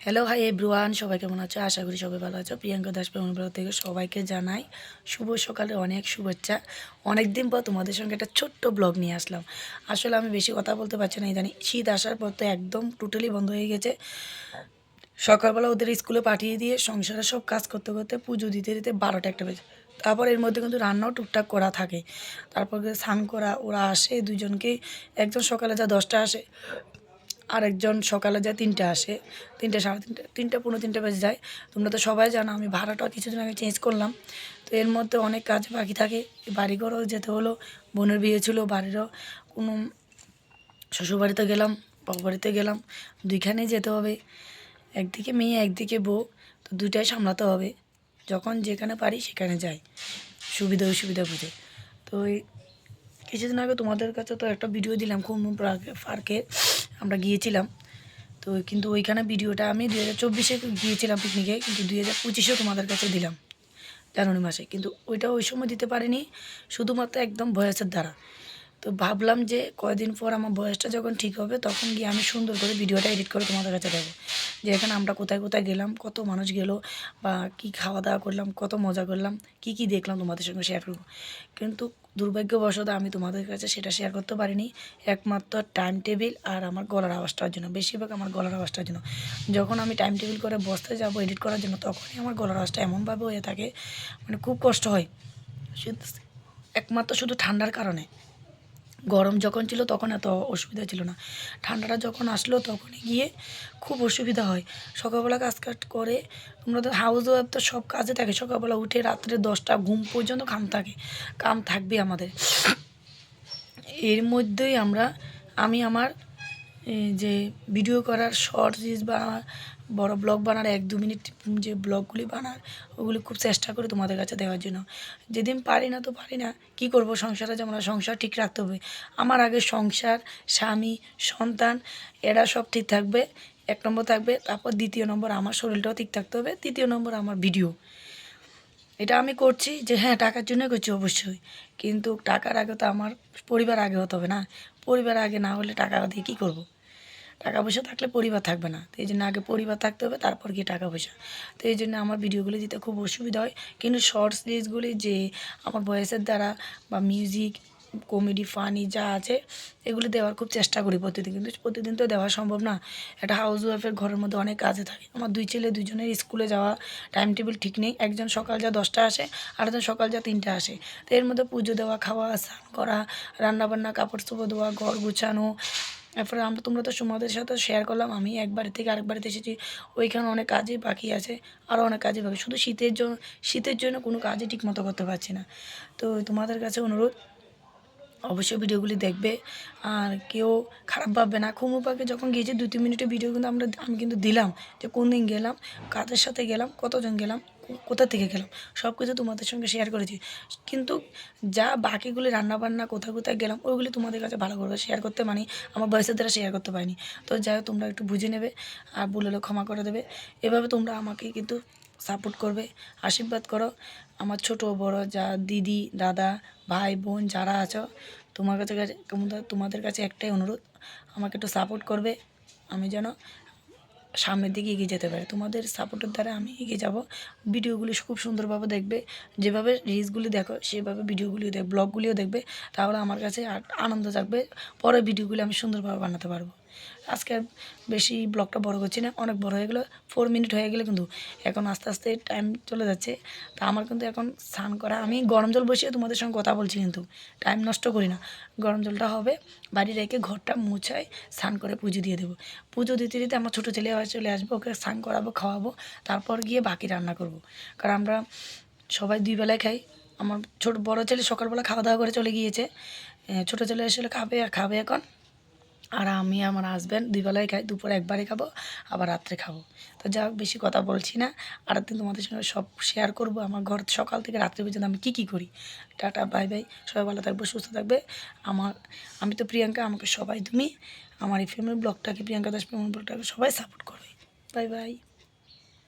Hello hi everyone সবাই কেমন আছো? আশা করি সবাই ভালো আছো। প্রিয়াঙ্কা দাস ব্লগ থেকে সবাইকে জানাই শুভ সকালে অনেক শুভেচ্ছা। অনেক দিন পর তোমাদের সঙ্গে একটা ছোট্ট ব্লগ নিয়ে আসলাম। আসলে আমি বেশি কথা বলতে পারছি না, ইদানি শীত আসার পর তো একদম টোটালি বন্ধ হয়ে গেছে। সকালবেলা ওদের স্কুলে পাঠিয়ে দিয়ে সংসারে সব কাজ করতে করতে পুজো দিতে দিতে বারোটা একটা বেজে তারপর এর মধ্যে কিন্তু রান্নাও টুকটাক করা থাকে। তারপর স্নান করা, ওরা আসে দুজনকেই একজন সকালে যা দশটা আসে আরেকজন সকালে যায় তিনটে আসে, তিনটে সাড়ে তিনটে তিনটে পনেরো তিনটে বেজে যায়। তোমরা তো সবাই জানো, আমি ভাড়াটা কিছুদিন আগে চেঞ্জ করলাম। তো এর মধ্যে অনেক কাজ বাকি থাকে। বাড়িঘরও যেতে হলো, বোনের বিয়ে ছিল, বাড়িরও কোনো শ্বশুরবাড়িতে গেলাম বাড়িতে গেলাম, দুইখানেই যেতে হবে। একদিকে মেয়ে, একদিকে বউ, তো দুইটাই সামলাতে হবে। যখন যেখানে পারি সেখানে যাই। সুবিধা অসুবিধা বুঝে। তো কিছুদিন আগে তোমাদের কাছে তো একটা ভিডিও দিলাম খুব পার্কে। আমরা গিয়েছিলাম। তো কিন্তু ওইখানে ভিডিওটা আমি দু হাজার চব্বিশে গিয়েছিলাম পিকনিকে কিন্তু দু হাজার পঁচিশেও তোমাদের কাছে দিলাম জানুয়ারি মাসে। কিন্তু ওইটা ওই সময় দিতে পারিনি, শুধুমাত্র একদম ভয়েসের দ্বারা। তো ভাবলাম যে কয়দিন পর আমার বয়সটা যখন ঠিক হবে, তখন গিয়ে আমি সুন্দর করে ভিডিওটা এডিট করে তোমাদের কাছে দেবো। যে এখানে আমরা কোথায় কোথায় গেলাম, কত মানুষ গেলো, বা কি খাওয়া দাওয়া করলাম, কত মজা করলাম, কি কি দেখলাম তোমাদের সঙ্গে শেয়ার করব। কিন্তু দুর্ভাগ্যবশত আমি তোমাদের কাছে সেটা শেয়ার করতে পারিনি, একমাত্র টাইম টেবিল আর আমার গলার আওয়াজটার জন্য, বেশিরভাগ আমার গলার আওয়াজটার জন্য। যখন আমি টাইম টেবিল করে বসতে যাব এডিট করার জন্য, তখনই আমার গলার আওয়াজটা এমনভাবে হয়ে থাকে মানে খুব কষ্ট হয়। একমাত্র শুধু ঠান্ডার কারণে। গরম যখন ছিল তখন এত অসুবিধা ছিল না। ঠান্ডাটা যখন আসলো তখনই গিয়ে খুব অসুবিধা হয়। সকালবেলা কাজ কাজ করে, তোমরা তো হাউস ওয়াইফ তো সব কাজে থাকে। সকালবেলা উঠে রাত্রে দশটা ঘুম পর্যন্ত কাম থাকে। কাম থাকবে আমাদের। এর মধ্যেই আমরা, আমি আমার যে ভিডিও করার শর্ট রিলস বা বড় ব্লগ বানার, এক দু মিনিট যে ব্লগগুলি বানার, ওগুলি খুব চেষ্টা করি তোমাদের কাছে দেওয়ার জন্য। যেদিন পারি না তো পারি না, কি করব সংসারে যেমন সংসার ঠিক রাখতে হবে। আমার আগে সংসার, স্বামী, সন্তান, এরা সব ঠিক থাকবে, এক নম্বর থাকবে, তারপর দ্বিতীয় নম্বর আমার শরীরটাও ঠিক থাকতে হবে, তৃতীয় নম্বর আমার ভিডিও। এটা আমি করছি যে হ্যাঁ টাকার জন্য করছি অবশ্যই, কিন্তু টাকার আগে তো আমার পরিবার আগে হতে হবে না। পরিবার আগে না হলে টাকা দিয়ে কী করব। টাকা পয়সা থাকলে পরিবার থাকবে না। তো এই জন্য আগে পরিবার থাকতে হবে, তারপর গিয়ে টাকা পয়সা তো এই জন্য আমার ভিডিওগুলি দিতে খুব অসুবিধা হয়। কিন্তু শর্টস সিরিজগুলি যে আমার ভয়েসের দ্বারা বা মিউজিক কমেডি ফানি যা আছে, এগুলো দেওয়ার খুব চেষ্টা করি প্রতিদিন। কিন্তু প্রতিদিন তো দেওয়া সম্ভব না। একটা হাউস ওয়াইফের ঘরের মধ্যে অনেক কাজে থাকে। আমার দুই ছেলে দুজনের স্কুলে যাওয়া টাইম টেবিল ঠিক নেই। একজন সকাল যা দশটা আসে আর একজন সকাল যা তিনটা আসে। তো এর মধ্যে পুজো দেওয়া, খাওয়া, স্নান করা, রান্নাবান্না, কাপড় চোপড় দেওয়া ঘর গুছানো তারপরে আমরা তোমরা তো তোমাদের সাথে শেয়ার করলাম, আমি একবার থেকে আরেক বাড়িতে এসেছি, ওইখানে অনেক কাজই বাকি আছে আরও অনেক কাজই বাকি, শুধু শীতের জন্য শীতের জন্য কোনো কাজই ঠিক মতো করতে পারছি না। তো তোমাদের কাছে অনুরোধ অবশ্যই ভিডিওগুলি দেখবে। আর কেউ খারাপ ভাববে না। খুমু পাকে যখন গিয়েছে দু তিন মিনিটের ভিডিও কিন্তু আমরা আমি কিন্তু দিলাম যে কোন দিন গেলাম, কাদের সাথে গেলাম, কতজন গেলাম কোথা থেকে গেলাম সব কিছু তোমাদের সঙ্গে শেয়ার করেছি। কিন্তু যা বাকিগুলি রান্নাবান্না, কোথায় কোথায় গেলাম, ওইগুলি তোমাদের কাছে ভালো করে শেয়ার করতে মানে। আমার বয়সের দ্বারা শেয়ার করতে পারিনি। তো যাই হোক, তোমরা একটু বুঝে নেবে আর বলে ক্ষমা করে দেবে। এভাবে তোমরা আমাকে কিন্তু সাপোর্ট করবে। আশীর্বাদ করো। আমার ছোট, বড় যা দিদি, দাদা, ভাই, বোন যারা আছো, তোমার কাছে কাছে তোমাদের কাছে একটাই অনুরোধ, আমাকে একটু সাপোর্ট করবে। আমি যেন সামনের দিকে এগিয়ে যেতে পারি। তোমাদের সাপোর্টের দ্বারা আমি এগিয়ে যাব। ভিডিওগুলি খুব সুন্দরভাবে দেখবে। যেভাবে রিলসগুলি দেখো, সেভাবে ভিডিওগুলিও দেখ ব্লগগুলিও দেখবে। তাহলে আমার কাছে আনন্দ থাকবে। পরের ভিডিওগুলি আমি সুন্দরভাবে বানাতে পারব। আজকে বেশি ব্লগটা বড় করছি না, অনেক বড় হয়ে গেলো ফোর মিনিট হয়ে গেলে কিন্তু। এখন আস্তে আস্তে টাইম চলে যাচ্ছে। তা আমার কিন্তু এখন স্নান করা, আমি গরম জল বসিয়ে তোমাদের সঙ্গে কথা বলছি কিন্তু টাইম নষ্ট করি না। গরম জলটা হবে, বাড়ি রেখে ঘরটা মুছাই স্নান করে পুজো দিয়ে দেবো। পুজো দিতে দিতে আমার ছোটো ছেলে চলে আসব, ওকে স্নান করাবো, খাওয়াবো, তারপর গিয়ে বাকি রান্না করব। কারণ আমরা সবাই দুই বেলায় খাই। আমার ছোট বড় ছেলে সকালবেলা খাওয়া দাওয়া করে চলে গিয়েছে। ছোটো ছেলে এসে খাবে খাবে এখন? আর আমি আমার হাজব্যান্ড দুই বেলায় খাই, দুপুরে একবারে খাব, আবার রাত্রে খাব। তো যা হোক, বেশি কথা বলছি না। আর একদিন তোমাদের সঙ্গে সব শেয়ার করব। আমার ঘর সকাল থেকে রাত্রে পর্যন্ত আমি কি কি করি। টাটা বাই বাই সবাই ভালো থাকবে, সুস্থ থাকবে। আমার, আমি তো প্রিয়াঙ্কা, আমাকে সবাই তুমি, আমার এই ফ্যামিলি ব্লগটাকে প্রিয়াঙ্কা দাস ফ্যামিলি ব্লগটাকে সবাই সাপোর্ট করবে। Bye bye